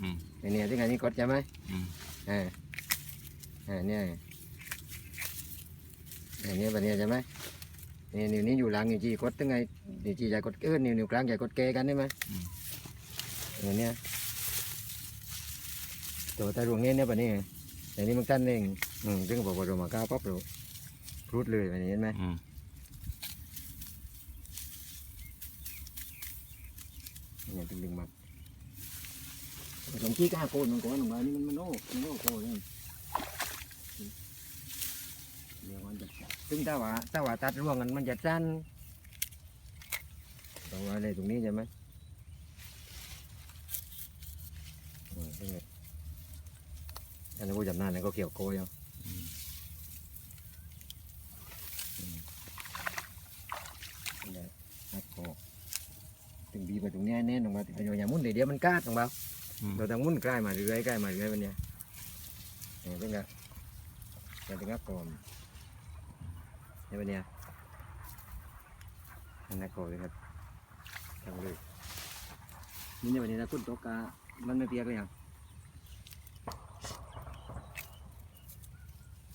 อืมไอ้เนี่ยที่ไงนี่กดใช่ไหมอืมอ่าอ่าเนี่ยไอ้เนี่ยแบบเนี้ยใช่ไหมนี่นิ้วนี้อยู่หลังนิ้วจีกดตั้งไงนิ้วจีใหญ่กดเอื้อนนิ้วนิ้วกลางใหญ่กดเกกันได้ไหมอืมไอ้เนี่ยตัวตาดวงเงี้ยเนี่ยแบบนี้ไอ้นี่มันตั้นเองอืมซึ่งบอกว่าเรามาก้าวปั๊บเราพรุดเลยแบบนี้เห็นไหมอืมเนี่ยดึงดึงมา ผมขี้ก้าโกนมันก่อนหนุ่มานี่มันมันโอ้มันโอ้โกนเลยเดี๋ยวมันจะซึ่งถ้าว่าถ้าว่าตัดร่วงกันมันจะสั้นต้องอะไรตรงนี้ใช่ไหมอันนี้ผู้จำนานเนี่ยก็เกี่ยวโกยเอาอืมเนี่ยตัดคอถึงบีบไปตรงนี้แน่นออกมาถึงอย่างมุ่นเดี๋ยวมันกาดตรงเบา เราต้องมุ่นใกล้มาเรื่อยใกล้มาเรื่อยวันนี้ยเนี่ยเป็นไงจะถึงกับกอมเนี่ยวันเนี้ยอันนั้นกลมเลยครับทำเลยนี่เนี่ยวันนี้นะคุณตกกามันไม่เปียกเลยครับ